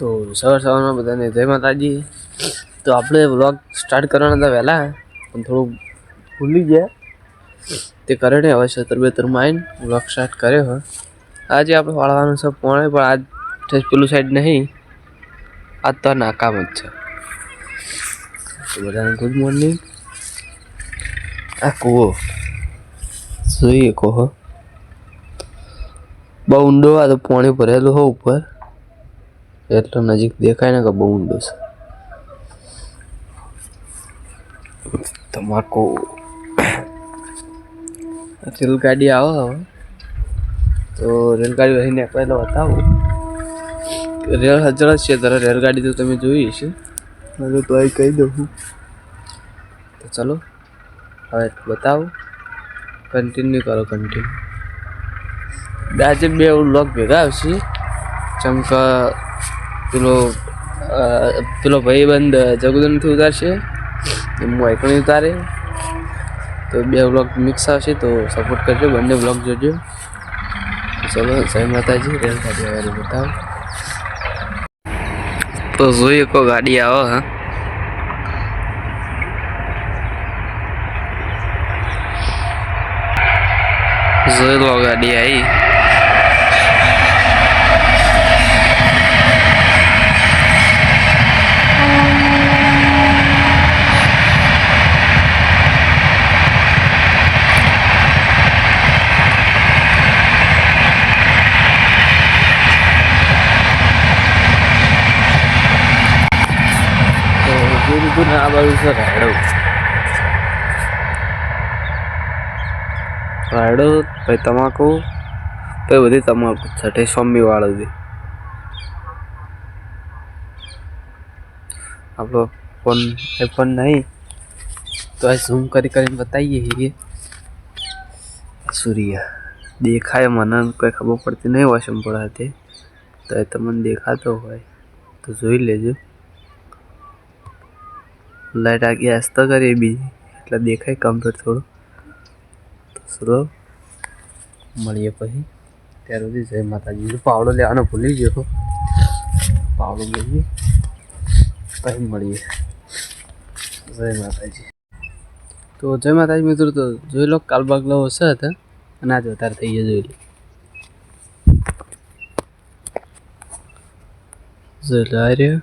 તો સવાર સવારમાં બધાને જય માતાજી. તો આપણે વ્લોગ સ્ટાર્ટ કરવાના હતા વહેલા, પણ થોડું ભૂલી ગયા. તે કરણે હવે સત્તર બેતર આવીને વ્લોગ સ્ટાર્ટ કર્યો હોય આજે આપણે વાળવાનું છે પોણે, પણ આજ પેલું સાઈડ નહીં. આજ તો નાકામ જ છે. તો બધાને ગુડ મોર્નિંગ આ કૂવો. જોઈએ કહો બહુ ઊંડો આ તો પાણી ભરેલું હોય ઉપર. એટલો નજીક દેખાય ને કે બહુ ઊંડો છે. તમાકુ. રેલગાડી આવો હવે. તો રેલગાડી રહીને પહેલો બતાવું. રેલ હજાર જ છે ત્યારે રેલગાડી તો તમે જોઈ છે તો અહીં કહી દઉં હું. તો ચલો હવે બતાવો. કન્ટિન્યુ કરો કન્ટિન્યુ આજે બે લોક ભેગા આવશે. ચમક પેલો પેલો ભાઈબંધ જગુદનથી ઉતારશે હું આઈકણી ઉતારે. તો બે બ્લોગ મિક્સ આવશે, તો સપોર્ટ કરજો, બંને બ્લોક જોજો. ચલો, જય માતાજી, રેલ ગાડી બતાવો. તો જોઈએ કો ગાડી આવો, હા. લો ગાડી આવી. તો બાજુ છે રાયડો રાયડો પછી તમાકુ. પછી બધી તમાકુ છઠે સ્વામી વાળો હતી આપણો ફોન એ ફોન નહીં. તો આ ઝૂમ કરી કરીને બતાવીએ છીએ. સૂર્ય દેખાય મને કંઈ ખબર પડતી નહીં વોશમ પડે તો એ તમને દેખાતો હોય, તો જોઈ લેજો. લાઈટ આ ગેસ તો કરીએ બીજી, એટલે દેખાય કમ્પ્લીટ થોડું. તો ચલો મળીએ પછી. ત્યાર સુધી જય માતાજી. પાવડો લેવાનો ભૂલી ગયો પાવડો લઈએ. પછી મળીએ. જય માતાજી. તો જય માતાજી મિત્રો, તો જોઈ લો કાલ બાગલો હશે હતા. અને આજ વધારે થઈ ગયા જોઈ લો. જોઈ લો આ રહ્યો.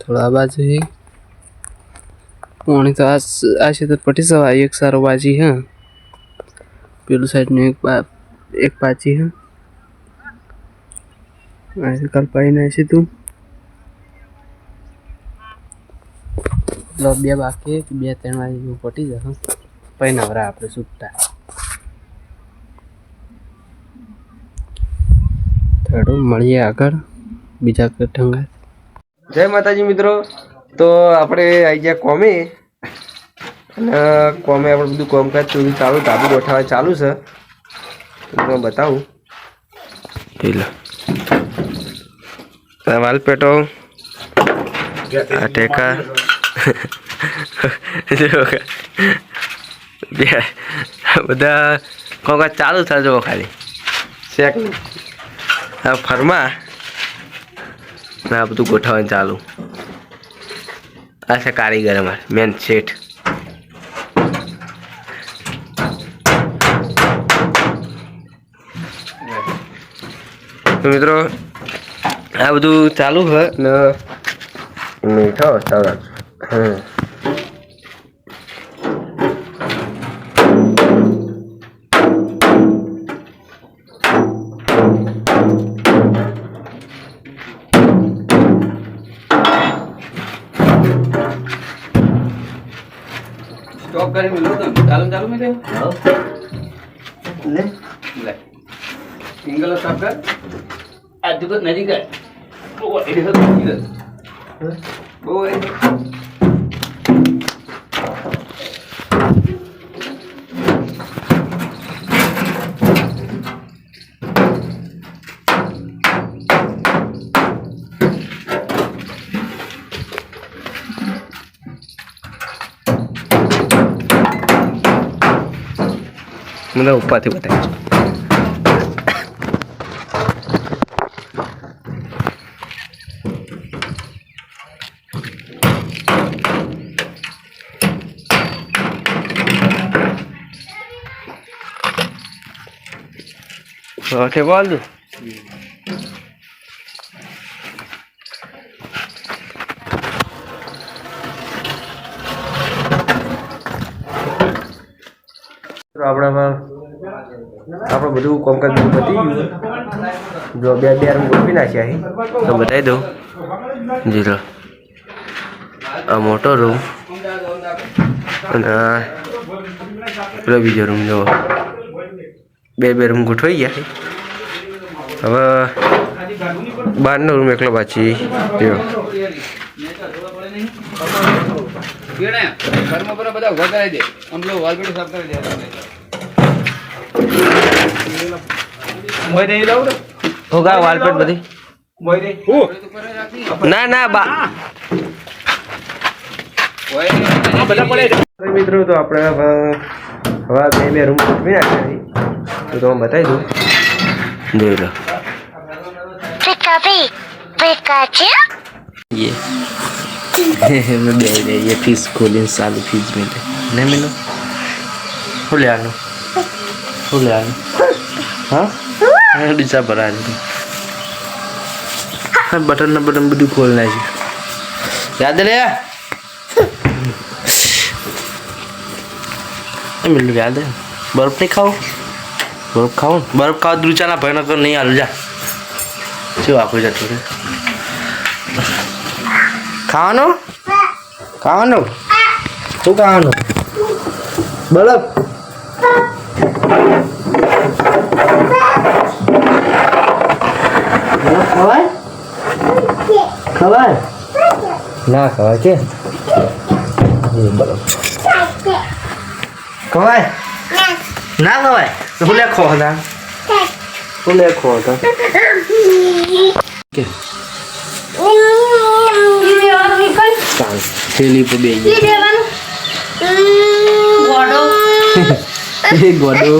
થોડા બાજુ પાણી તો આ આ તો પટી સવાય એક સારો બાજી હા. પેલું સાઈડનું એક એક પાછી હા. કલ્પાઈ છે તું. બે બાકી બે ત્રણ વાગે પટી જશે પછી નવરા આપણે છૂટતા થોડું મળીએ આગળ, બીજા કઠંગા જય માતાજી મિત્રો. તો આપણે આવી ગયા કોમે. અને કોમે આપણે બધું કોમકાજ થોડું ચાલુ ધાબુ ગોઠવવા ચાલુ છે. તમને બતાવું. પેલા વાલપેટો. આ ટેકા. બધા કોમકાજ ચાલુ થાય થજો ખાલી. શેક આ ફરમા. આ બધું ગોઠવવાનું ચાલુ. આ કારીગર અમારે મેન શેઠ. તો મિત્રો, આ બધું ચાલુ છે ને મીઠો સરસ હમ. કરી મિલો તો. ચાલુ ચાલુ મિલે લે. લે. સિંગલ કર. આ દુકાન નજીક બહુ બહુ મને ઉપરથી બતાવી Okay, Waldo. Yeah. બધું કોમકાજ બધું પતી ગયું જો બે બે રૂમ ગોઠવી નાખ્યા અહીં તો બતાવી દઉં. જીરો આ મોટો રૂમ અને પેલો બીજો રૂમ જો બે બે રૂમ ગોઠવાઈ ગયા. હવે બહારનો રૂમ એકલો પાછી જો ઘરમાં બધા ઊભા કરાવી દે આમ વાલપેટી સાફ કરી દે મોય ભોગા વાલપેટ બધી ના ના બા. મિત્રો તો આપણે હવે બે બે રૂમ ગોઠવી નાખ્યા તો તમે બતાવી દઉં. જોઈ લો. મેં બે રહીએ ફીસ ખોલીને સારું ફીસ મિલે નહીં મિલો? શું લેવાનું? શું લેવાનું? હા ડીસા ભરા છે બટન ને બટન બધું ખોલ નાખ્યું યાદ રે મિલું યાદ બરફ નહીં ખાઓ બરફ ખાઓ બરફ ખાવા દ્રુચાના ભય નકર નહીં હાલ જા શું આખું જા થોડું ખાવાનો ખાવાનો શું ખાવાનું બરફ ખવાય ખવાય ના ખવાય કે ખવાય ના ખવાય હું લે ખો હતા? હું લે ખો હતા કે થેલી પર બે એ ગોડો?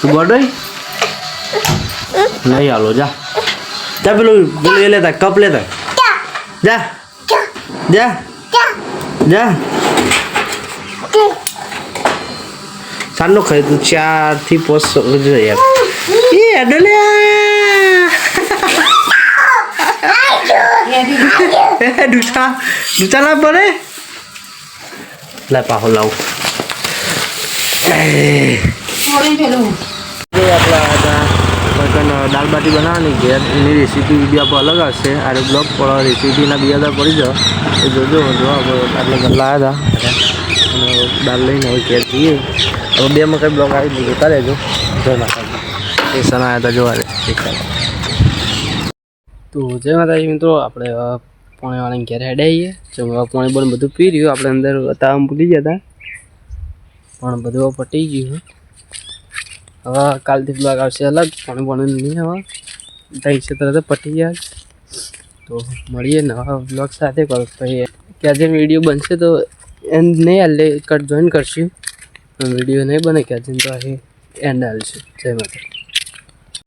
તું ગોડો નહીં હાલો જા. જા પેલું પેલું એ લેતા કપ લેતા. જા. જા. જા. સાંજનો તું ચારથી પાંચ યાર. એ અડલે ડૂચા ડૂચા ના પડે. લા પાહો લાવ. હતા દાળ બાટી બનાવવાની ઘેર એની રેસીપી વીડિયો આપણો અલગ આવશે. આ બ્લોગ પર રેસીપીના બીજા પડી જાઓ. એ જોજો જો આપણે આટલા ગલ્લા આવ્યા હતા. અને દાળ લઈને હવે ઘેર જઈએ. હવે બે મકાઈ બ્લોગ આવી દીધું જોતા રહેજો. જય માતાજી. સ્ટેશન આવ્યા હતા જોવા તો જય માતાજી મિત્રો, આપણે પોણે વાળાને ઘેર હેડે આવીએ. જો પોણે બોને બધું પી રહ્યું. આપણે અંદર તાવ ભૂલી ગયા હતા પણ બધું પટી ગયું હવે કાલથી બ્લોગ આવશે અલગ, પણ પોણે નહીં હવે. ત્યાં છે તરત પટી ગયા તો મળીએ નવા બ્લોગ સાથે કરો પછી કે આજે વીડિયો બનશે તો એન્ડ નહીં હાલે કટ જોઈન કરશું. વીડિયો નહીં બને ક્યાં તો અહીં એન્ડ હાલશે. જય માતા